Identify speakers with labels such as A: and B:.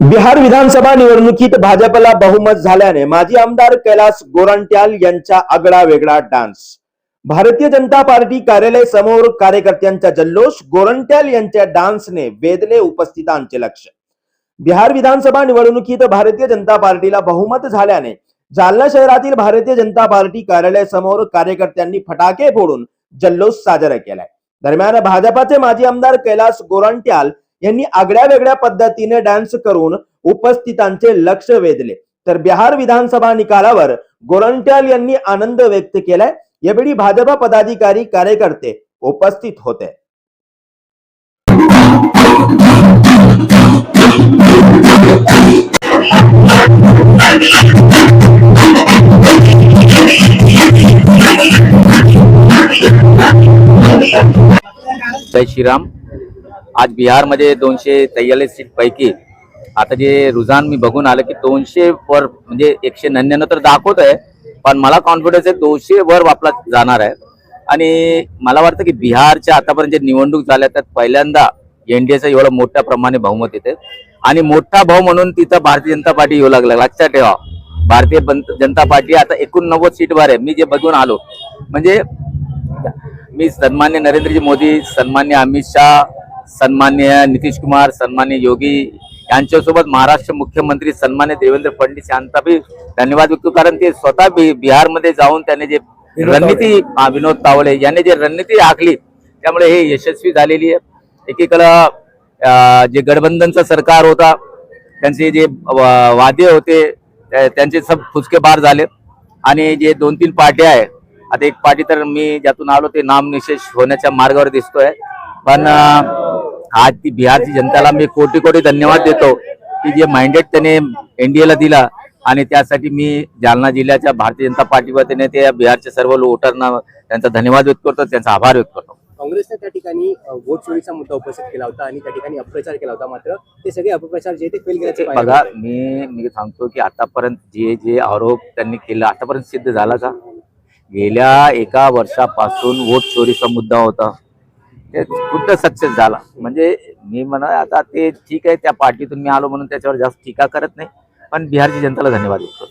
A: बिहार विधानसभा निवडणुकीत भाजपला बहुमत झाल्याने माजी आमदार कैलास गोरंट्याल यांचा आगळा वेगळा डान्स. भारतीय जनता पार्टी कार्यालय समोर कार्यकर्त्यांचा जल्लोष गोरंट्याल यांच्या डान्सने वेधले उपस्थितांचे लक्ष. बिहार विधानसभा निवडणुकीत भारतीय जनता पार्टीला बहुमत झाल्याने जालना शहरातील भारतीय जनता पार्टी कार्यालय समोर कार्यकर्त्यांनी फटाके फोडून जल्लोष साजरा केलाय. दरम्यान भाजपाचे माजी आमदार कैलास गोरंट्याल यांनी आगळ्या वेगळ्या पद्धतीने डान्स करून उपस्थितांचे लक्ष वेधले. तर बिहार विधानसभा निकालावर गोरंट्याल यांनी आनंद व्यक्त केलाय. यावेळी भाजपा पदाधिकारी कार्यकर्ते उपस्थित होते.
B: जय श्रीराम. आज बिहारमध्ये दोनशे तेयालीस सीट पैकी आता जे रुझान मी बघून आलं की दोनशे वर म्हणजे एकशे नव्याण्णव तर दाखवत आहे पण मला कॉन्फिडन्स आहे दोनशे वर आपला जाणार आहे. आणि मला वाटतं की बिहारच्या आतापर्यंत जे निवडणूक झाल्या त्यात पहिल्यांदा एनडीएचं एवढं मोठ्या प्रमाणे बहुमत येते. आणि मोठा भाऊ म्हणून तिथं भारतीय जनता पार्टी येऊ लागला. लक्षात ठेवा. भारतीय जनता पार्टी आता एकोणनव्वद सीटवर आहे. मी जे बघून आलो म्हणजे मी सन्मान्य नरेंद्रजी मोदी सन्मान्य अमित शाह सन्मान्य नितीश कुमार सन्मान्य योगी यांच्यासोबत महाराष्ट्र मुख्यमंत्री सन्मान्य देवेंद्र फडणवीस यांचा बी धन्यवाद व्यक्त कारण ते स्वतः बि- बिहारमध्ये जाऊन त्याने जे रणनीती विनोद तावडे यांनी जे रणनीती आखली त्यामुळे हे यशस्वी झालेली आहे. एकीकडं जे गठबंधनचं सरकार होता त्यांचे जे वादे होते त्या- त्यांचे सब फुसके बार झाले. आणि जे दोन तीन पार्ट्या आहे आता एक पार्टी तर मी ज्यातून आलो ते नामनिशेष होण्याच्या मार्गावर दिसतोय. पण आज ती बिहारची जनताला मी कोटी कोटी धन्यवाद देतो. की जे माइंडेड त्याने एनडीएला दिला आणि त्यासाठी मी जालना जिल्ह्याच्या भारतीय जनता पार्टी वतीने ते बिहारच्या सर्व वोटरना त्यांचा धन्यवाद व्यक्त करतो त्यांचा आभार व्यक्त करतो.
C: काँग्रेसने त्या ठिकाणी वोट चोरीचा मुद्दा उपस्थित केला होता आणि त्या ठिकाणी अपप्रचार केला होता मात्र ते सगळे अपप्रचार जे ते फेल गेल्याचे
B: बघा. मी मी सांगतो की आतापर्यंत जे जे आरोप त्यांनी केला आतापर्यंत सिद्ध झाला का गेल्या एका वर्षापासून वोट चोरीचा मुद्दा होता. ते खुद्द सक्सेस झाला. म्हणजे मी म्हणा आता ते ठीक आहे त्या पार्टीतून मी आलो म्हणून त्याच्यावर जास्त टीका करत नाही. पण बिहारची जनताला धन्यवाद देतो